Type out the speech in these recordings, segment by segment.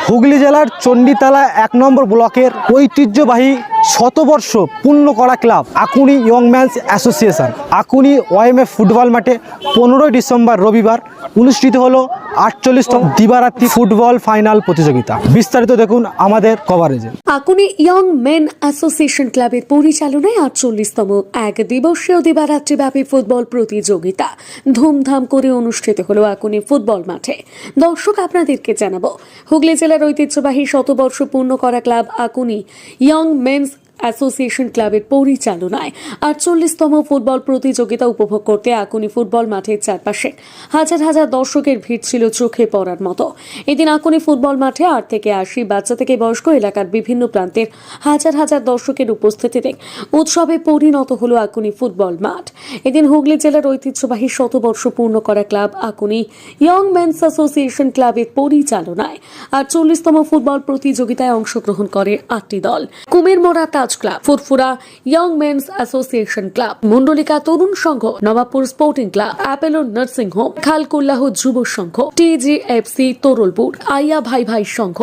হুগলি জেলার চণ্ডীতলা এক নম্বর ব্লকের ঐতিহ্যবাহী শতবর্ষ পূর্ণ করা club Akuni young mans association. Akuni YMF football মাঠে পনেরোই ডিসেম্বর রবিবার অনুষ্ঠিত হলো আটচল্লিশতম দিবারাত্রি ফুটবল ফাইনাল প্রতিযোগিতা। বিস্তারিত দেখুন আমাদের কভারেজে আকুনি ইয়ং মেন অ্যাসোসিয়েশন ক্লাবের পরিচালনায় আটচল্লিশতম এক দিবসীয় দিবারাত্রিব্যাপী ফুটবল প্রতিযোগিতা ধুমধাম করে অনুষ্ঠিত হলো আকুনি ফুটবল মাঠে। দর্শক, আপনাদেরকে জানাব, হুগলি জেলার ঐতিহ্যবাহী শতবর্ষ পূর্ণ করা club Akuni young men's association ক্লাবের পরিচালনায় আটচল্লিশতম ফুটবল প্রতিযোগিতা উপভোগ করতে আকুনি ফুটবল মাঠের চারপাশে হাজার হাজার দর্শকের ভিড় ছিল চোখে পড়ার মতো। এদিন আকুনি ফুটবল মাঠে আট থেকে আশি বাচ্চা থেকে বয়স্ক এলাকার বিভিন্ন প্রান্তের হাজার হাজার দর্শকের উপস্থিতিতে উৎসবে পরিণত হলো আকুনি ফুটবল মাঠ। এদিন হুগলি জেলার ঐতিহ্যবাহী শতবর্ষ পূর্ণ করা club Akuni young men's association ক্লাবের পরিচালনায় আটচল্লিশতম ফুটবল প্রতিযোগিতায় অংশগ্রহণ করে আটটি দল। Kumirmora Taj club, Furfura young men's association club Mondolika Tarun Sangha, Nawabpur sporting club Apollo nursing home Khalkullah Yuba Sangha TGFC তরুলপুর, আইয়া ভাই ভাই সংঘ।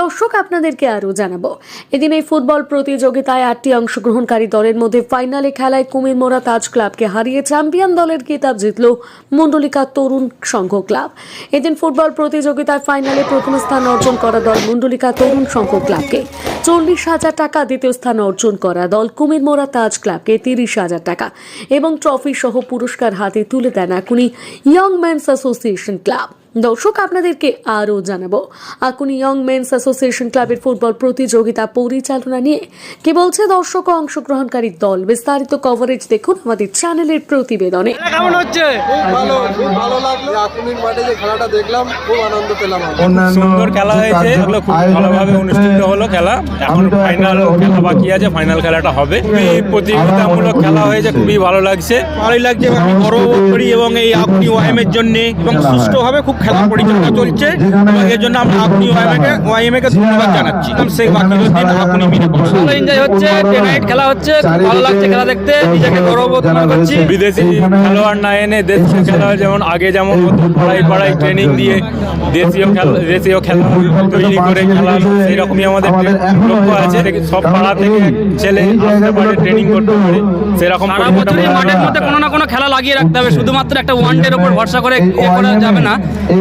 দর্শক, আপনাদেরকে আরও জানাব, এদিন এই ফুটবল প্রতিযোগিতায় আটটি অংশগ্রহণকারী দলের মধ্যে ফাইনালে খেলায় কুমিরমোড়া তাজ ক্লাবকে হারিয়ে চ্যাম্পিয়ন দলের খেতাব জিতল মন্ডলিকা তরুণ সংঘ ক্লাব। এদিন ফুটবল প্রতিযোগিতায় ফাইনালে প্রথম স্থান অর্জন করা দল মন্ডলিকা তরুণ সংঘ ক্লাবকে। চল্লিশ হাজার টাকা দ্বিতীয় স্থান অর্জন করা দল কুমিরমোড়া তাজ ক্লাবকে তিরিশ হাজার টাকা এবং ট্রফি সহ পুরস্কার হাতে তুলে দেন এখনই ইয়ং ম্যানস অ্যাসোসিয়েশন ক্লাব। দর্শক আপনাদেরকে আরও জানাব। আকুনি ইয়ং মেন্স অ্যাসোসিয়েশন ক্লাবের ফুটবল প্রতিযোগিতা পরিচালনা নিয়ে কি বলছে দর্শক ও অংশগ্রহণকারী দল? বিস্তারিত কভারেজ দেখুন আমাদের চ্যানেলের প্রতিবেদনে। কেমন হচ্ছে? ভালো খুব ভালো আকুনির মাঠে যে খেলাটা দেখলাম খুব আনন্দ পেলাম সুন্দর খেলা হয়েছে এগুলো খুব ভালোভাবে অনুষ্ঠিত হলো খেলা। এখন ফাইনাল খেলা বাকি আছে ফাইনাল খেলাটা হবে। খুবই প্রতিযোগিতামূলক খেলা হয়েছে খুবই ভালো লাগছে। ভালোই লাগছে এবং করি এবং এই আপনি ওয়াইএম এর জন্য এবং সুষ্ঠুভাবে খুব খেলা পরিচালনা চলছে। এবং এর জন্য আমরা আপনি ওয়াইএম কে ওয়াইএম ধন্যবাদ জানাচ্ছি। সেই বাকিদের দিন আপনি ভালো এনজয় হচ্ছে ডে নাইট খেলা হচ্ছে খুব ভালো লাগছে খেলা দেখতে। নিজেকে করছি। বিদেশি খেলোয়াড় না এনে দেশীয় খেলোয়াড় যেমন আগে যেমন হতো পাড়ায় পাড়ায় ট্রেনিং দিয়ে দেশীয় খেলা দেশীয় খেলা তৈরি করে খেলা সেরকমই আমাদের লক্ষ্য আছে সব পাড়া থেকে ছেলে আসতে পারে ট্রেনিং করতে পারে সেরকম মাঠের মধ্যে কোনো না কোনো খেলা লাগিয়ে রাখতে হবে শুধুমাত্র একটা ওয়ান ডের উপর ভরসা করে এ করা যাবে না।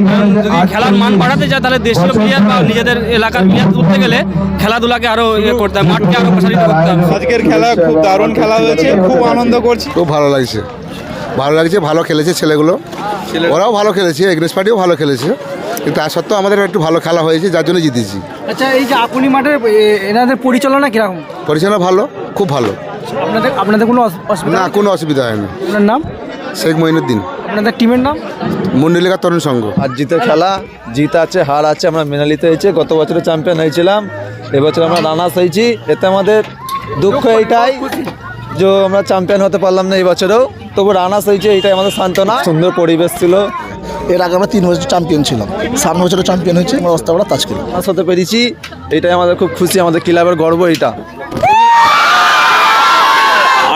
কারণ যদি খেলার মান বাড়াতে যায় তাহলে দেশীয় প্লেয়ার বা নিজেদের এলাকার প্লেয়ার তুলতে গেলে খেলাধুলাকে আরও ইয়ে করতে হবে মাঠকে আরও প্রসারিত করতে হবে। আজকের খেলা খুব দারুণ খেলা হয়েছে খুব আনন্দ করছি। খুব ভালো লাগছে। ভালো লাগছে ভালো খেলেছে ছেলেগুলো। ওরাও ভালো খেলেছে এগ্রেস পার্টিও ভালো খেলেছে। কিন্তু তার সত্ত্বেও আমাদের একটু ভালো খেলা হয়েছে যার জন্য জিতেছি। আচ্ছা এই যে আপনি মাঠের এনাদের পরিচালনা কীরকম? পরিচালনা ভালো খুব ভালো। আপনাদের আপনাদের কোনো অসুবিধা না কোনো অসুবিধা হয় না আপনার নাম? শেখ মঈনুদ্দিন। আপনাদের টিমের নাম? মন্ডলিকা তরুণ সংঘ। আর জিতের খেলা জিত আছে হার আছে আমরা মেনে নিতে হয়েছে গত বছরে চ্যাম্পিয়ন হয়েছিলাম এবছর আমরা রানার্স হয়েছি এতে আমাদের দুঃখ এইটাই যে আমরা চ্যাম্পিয়ন হতে পারলাম না এই বছরেও। তবু রানার্স হয়েছে এটাই আমাদের সান্ত্বনা। সুন্দর পরিবেশ ছিল। এর আগে আমরা তিন বছর চ্যাম্পিয়ন ছিলাম। সামনে বছর চ্যাম্পিয়ন হয়েছে আমরা অস্তাবড়া তাজ করি রানার্স হতে পেরেছি এটাই আমাদের খুব খুশি আমাদের ক্লাবের গর্ব এটা।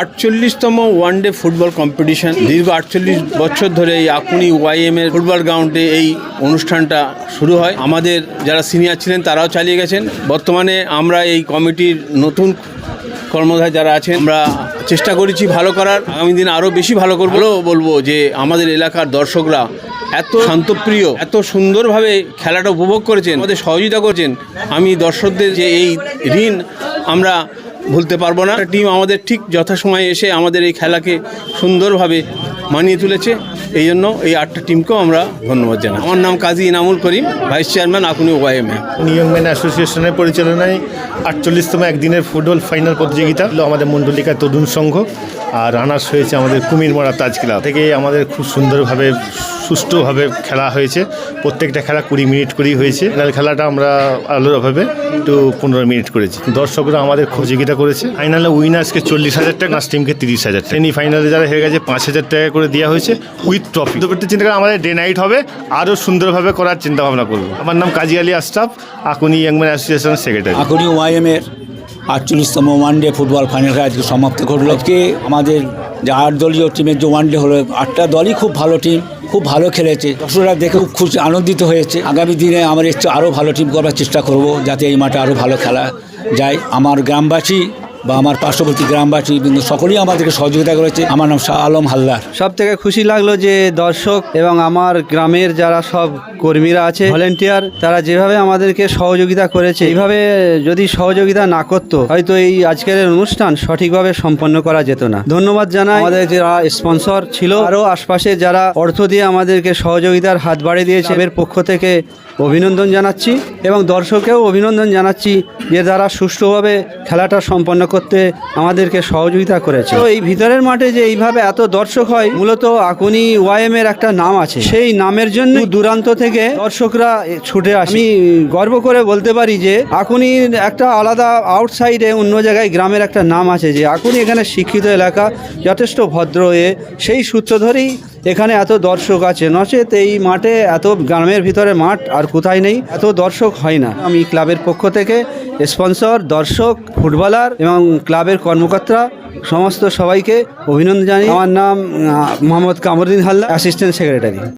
আটচল্লিশতম ওয়ানডে ফুটবল কম্পিটিশন দীর্ঘ আটচল্লিশ বছর ধরে এই আকুনি ওয়াইএম এর ফুটবল গ্রাউন্ডে এই অনুষ্ঠানটা শুরু হয়। আমাদের যারা সিনিয়র ছিলেন তারাও চালিয়ে গেছেন। বর্তমানে আমরা এই কমিটির নতুন কর্মধার যারা আছেন আমরা চেষ্টা করেছি ভালো করার। আগামী দিন আরও বেশি ভালো করব। বলব যে আমাদের এলাকার দর্শকরা এত শান্তপ্রিয়, এত সুন্দরভাবে খেলাটা উপভোগ করেছেন, আমাদের সহযোগিতা করেছেন। আমি দর্শকদের যে এই ঋণ আমরা ভুলতে পারব না। টিম আমাদের ঠিক যথাসময়ে এসে আমাদের এই খেলাকে সুন্দরভাবে মানিয়ে তুলেছে। এই জন্য এই আটটা টিমকেও আমরা ধন্যবাদ জানাই। আমার নাম Kazi Inamul Karim vice chairman Akuni YMA নিয়মম্যান অ্যাসোসিয়েশনের পরিচালনায় আটচল্লিশতম একদিনের ফুটবল ফাইনাল প্রতিযোগিতা। হলো আমাদের মণ্ডলিকা তরুণ সংঘ, আর রানার্স হয়েছে আমাদের কুমিরমারা তাজ ক্লাব থেকে আমাদের খুব সুন্দরভাবে সুষ্ঠুভাবে খেলা হয়েছে। প্রত্যেকটা খেলা কুড়ি মিনিট করেই হয়েছে। ফাইনাল খেলাটা আমরা আলোর অভাবে একটু পনেরো মিনিট করেছি। দর্শকরা আমাদের সহযোগিতা করেছে, ফাইনালে উইনার্সকে চল্লিশ হাজার টাকা নার্স টিমকে তিরিশ হাজার টাকা? সেমি ফাইনালে যারা হেরে গেছে, পাঁচ হাজার টাকা করে দেওয়া হয়েছে উইথ ট্রফি। দুপুরতে চিন্তা করে আমাদের ডে নাইট হবে আরও সুন্দরভাবে করার চিন্তা ভাবনা করব। আমার নাম কাজী আলী আশরাফ, আকুনি ইয়াংম্যান অ্যাসোসিয়েশন সেক্রেটারি। এখনই ওয়াইএমের আটচল্লিশতম ওয়ানডে ফুটবল ফাইনাল আজকে সমাপ্ত করল আজকে আমাদের যে আট দলীয় টিমের যে ওয়ানডে হলো, আটটা দলই খুব ভালো টিম খুব ভালো খেলেছে। দর্শকরা দেখে খুব খুশি, আনন্দিত হয়েছে। আগামী দিনে আমার ইচ্ছে আরও ভালো টিম করার চেষ্টা করব, যাতে এই মাঠে আরও ভালো খেলা যায়। আমার গ্রামবাসী বা আমার পার্শ্ববর্তী গ্রামবাসী, কিন্তু সকলেই আমাদেরকে সহযোগিতা করেছে। আমার নাম শাহ আলম হালদার। সব থেকে খুশি লাগল যে দর্শক এবং আমার গ্রামের যারা সব কর্মীরা আছে ভলেন্টিয়ার তারা যেভাবে আমাদেরকে সহযোগিতা করেছে, এইভাবে যদি সহযোগিতা না করতো, হয়তো এই আজকের অনুষ্ঠান সঠিকভাবে সম্পন্ন করা যেত না। ধন্যবাদ জানাই। আমাদের যারা স্পন্সর ছিল, আরও আশপাশে যারা অর্থ দিয়ে আমাদেরকে সহযোগিতার হাত বাড়িয়ে দিয়েছে, এর পক্ষ থেকে অভিনন্দন জানাচ্ছি এবং দর্শকেও অভিনন্দন জানাচ্ছি যে তারা সুষ্ঠুভাবে খেলাটা সম্পন্ন করতে আমাদেরকে সহযোগিতা করেছে। তো এই ভিতরের মাঠে যে এইভাবে এত দর্শক হয়, মূলত আকুনি ওয়াইএম এর একটা নাম আছে। সেই নামের জন্য দূরান্ত থেকে দর্শকরা ছুটে আসে। আমি গর্ব করে বলতে পারি যে, আকুনির একটা আলাদা আউটসাইডে অন্য জায়গায় গ্রামের একটা নাম আছে যে, আকুনি এখানে শিক্ষিত এলাকা, যথেষ্ট ভদ্র হয়ে সেই সূত্র ধরেই এখানে এত দর্শক আছে। নচেত এই মাঠে এত গ্রামের ভিতরে মাঠ আর কোথায় নেই, এত দর্শক হয় না। আমি ক্লাবের পক্ষ থেকে স্পন্সর, দর্শক, ফুটবলার এবং ক্লাবের কর্মকর্তা সমস্ত সবাইকে অভিনন্দন জানি আমার নাম মোহাম্মদ কামরুদ্দিন হালদার, অ্যাসিস্ট্যান্ট সেক্রেটারি।